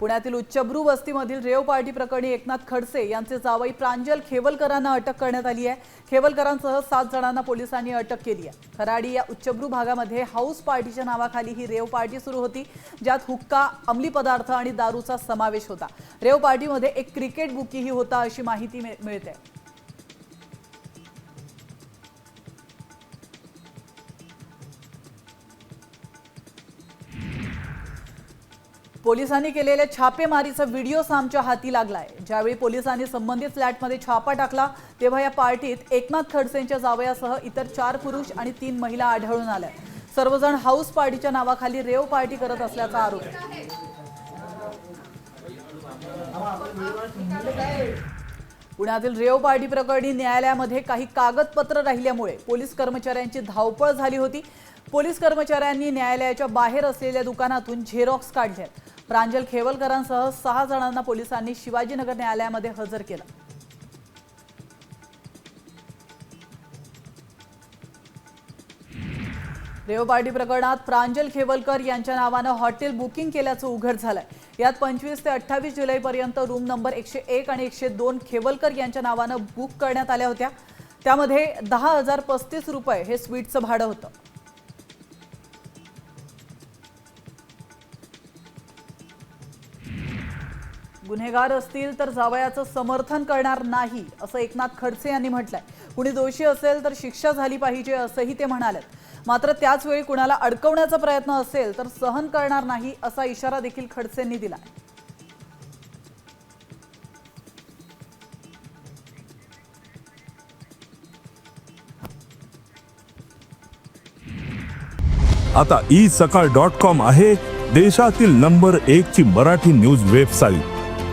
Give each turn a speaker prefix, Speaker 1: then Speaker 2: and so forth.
Speaker 1: पुण्यातील उच्चभ्रू वस्तीमधील rave party प्रकरणी एकनाथ खडसे यांचे जावई प्रांजल खेवलकरांना अटक करण्यात आली आहे. खेवलकरांसह सात जणांना पोलिसांनी अटक केली आहे. खराडी या उच्चभ्रू भागामध्ये हाऊस पार्टीच्या नावाखाली ही रेव पार्टी सुरू होती ज्यात हुक्का अंमली पदार्थ आणि दारूचा समावेश होता. रेव पार्टीमध्ये एक क्रिकेट बुकीही होता अशी माहिती मिळ- मिळते. पोलिसांनी केलेल्या छापेमारीचा व्हिडिओ आमच्या हाती लागलाय. ज्यावेळी पोलिसांनी संबंधित फ्लॅटमध्ये छापा टाकला तेव्हा या पार्टीत एकनाथ खडसेंच्या जावयासह इतर चार पुरुष आणि तीन महिला आढळून आल्या. सर्वजण हाऊस पार्टीच्या नावाखाली रेव पार्टी करत असल्याचा आरोप पुण्यातील रेव पार्टी प्रकरणी न्यायालयामध्ये काही कागदपत्र राहिल्यामुळे पोलीस कर्मचाऱ्यांची धावपळ झाली होती. पोलीस कर्मचाऱ्यांनी न्यायालयाच्या बाहेर असलेल्या दुकानातून झेरॉक्स काढल्यात. प्रांजल खेवलकरांसह सहा जणांना पोलिसांनी शिवाजीनगर न्यायालयामध्ये हजर केलं. रेवपार्टी प्रकरणात प्रांजल खेवलकर यांच्या नावानं हॉटेल बुकिंग केल्याचं उघड झालंय. यात पंचवीस ते अठ्ठावीस जुलैपर्यंत रूम नंबर एकशे एक आणि एकशे दोन खेवलकर यांच्या नावानं बुक करण्यात आल्या होत्या. त्यामध्ये दहा हजार पस्तीस रुपये हे स्वीटचं भाडं होतं. गुन्हेगार असतील तर जावयाचं समर्थन करणार नाही असं एकनाथ खडसे यांनी म्हटलंय. कुणी दोषी असेल तर शिक्षा झाली पाहिजे असंही ते म्हणाले मात्र त्याच वेळी कुणाला अडकवण्याचा प्रयत्न असेल तर सहन करणार नाही असा इशारा देखील खडसेंनी दिला
Speaker 2: आता ई सकाळ डॉट कॉम आहे देशातील नंबर एक ची मराठी न्यूज वेबसाईट